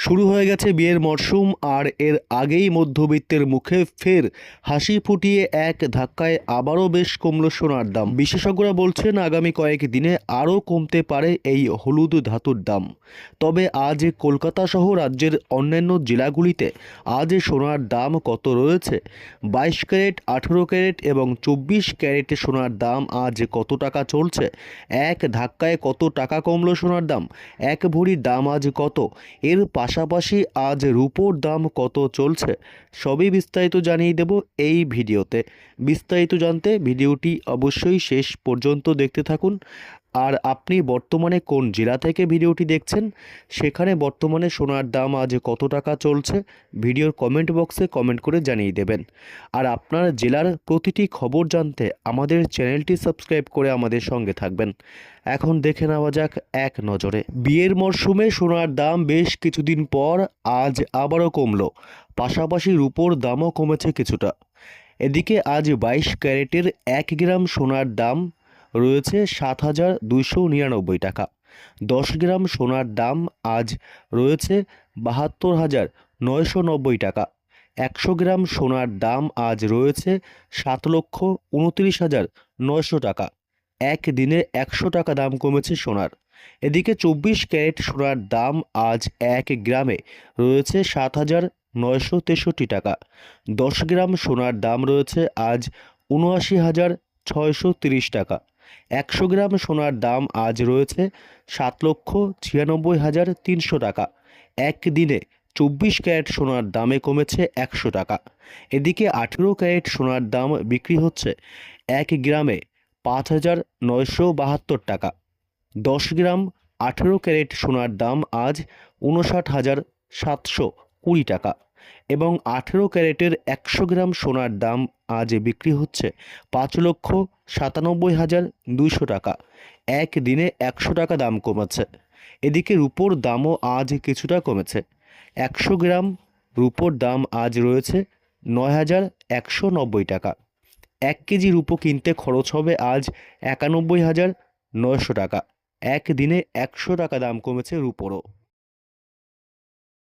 শুরু হয়ে গেছে বিয়ের মরশুম আর এর আগেই মধ্যবিত্তের মুখে ফের হাসি ফুটিয়ে এক ধাক্কায় আবারও বেশ কমল সোনার দাম। বিশেষজ্ঞরা বলছেন, আগামী কয়েক দিনে আরও কমতে পারে এই হলুদ ধাতুর দাম। তবে আজ কলকাতা সহ রাজ্যের অন্যান্য জেলাগুলিতে আজ সোনার দাম কত রয়েছে? বাইশ ক্যারেট, আঠেরো ক্যারেট এবং চব্বিশ ক্যারেটে সোনার দাম আজ কত টাকা চলছে? এক ধাক্কায় কত টাকা কমল সোনার দাম? এক ভরি দাম আজ কত? এর পাশাপাশি আজ রূপোর দাম কত চলছে, সবই বিস্তারিত জানিয়ে দেব এই ভিডিওতে। বিস্তারিত জানতে ভিডিওটি অবশ্যই শেষ পর্যন্ত দেখতে থাকুন। আর আপনি বর্তমানে কোন জেলা থেকে ভিডিওটি দেখছেন, সেখানে বর্তমানে সোনার দাম আজ কত টাকা চলছে, ভিডিওর কমেন্ট বক্সে কমেন্ট করে জানিয়ে দেবেন। আর আপনার জেলার প্রতিটি খবর জানতে আমাদের চ্যানেলটি সাবস্ক্রাইব করে আমাদের সঙ্গে থাকবেন। এখন দেখে নেওয়া যাক এক নজরে। বিয়ের মরশুমে সোনার দাম বেশ কিছুদিন পর আজ আবারও কমলো, পাশাপাশি রূপোর দামও কমেছে কিছুটা। এদিকে আজ বাইশ ক্যারেটের এক গ্রাম সোনার দাম রয়েছে সাত হাজার দুইশো নিরানব্বই টাকা। দশ গ্রাম সোনার দাম আজ রয়েছে বাহাত্তর হাজার নয়শো নব্বই টাকা। একশো গ্রাম সোনার দাম আজ রয়েছে সাত লক্ষ উনত্রিশ হাজার নয়শো টাকা। এক দিনে একশো টাকা দাম কমেছে সোনার। এদিকে চব্বিশ ক্যারেট সোনার দাম আজ এক গ্রামে রয়েছে সাত হাজার নয়শো তেষট্টি টাকা। দশ গ্রাম সোনার দাম রয়েছে আজ উনআশি হাজার ছয়শো তিরিশ টাকা। একশো গ্রাম সোনার দাম আজ রয়েছে সাত লক্ষ ছিয়ানব্বই হাজার তিনশো টাকা। এক দিনে চব্বিশ ক্যারেট সোনার দামে কমেছে একশো টাকা। এদিকে আঠেরো ক্যারেট সোনার দাম বিক্রি হচ্ছে এক গ্রামে পাঁচ হাজার নয়শো বাহাত্তর টাকা। দশ গ্রাম আঠেরো ক্যারেট সোনার দাম আজ উনষাট হাজার সাতশো কুড়ি টাকা। এবং আঠেরো ক্যারেটের একশো গ্রাম সোনার দাম আজ বিক্রি হচ্ছে পাঁচ লক্ষ সাতানব্বই হাজার দুইশো টাকা। এক দিনে একশো টাকা দাম কমেছে। এদিকে রুপোর দামও আজ কিছুটা কমেছে। একশো গ্রাম রুপোর দাম আজ রয়েছে নয় হাজার একশো নব্বই টাকা। এক কেজি রুপো কিনতে খরচ হবে আজ একানব্বই হাজার নয়শো টাকা। এক দিনে একশো টাকা দাম কমেছে রূপোরও।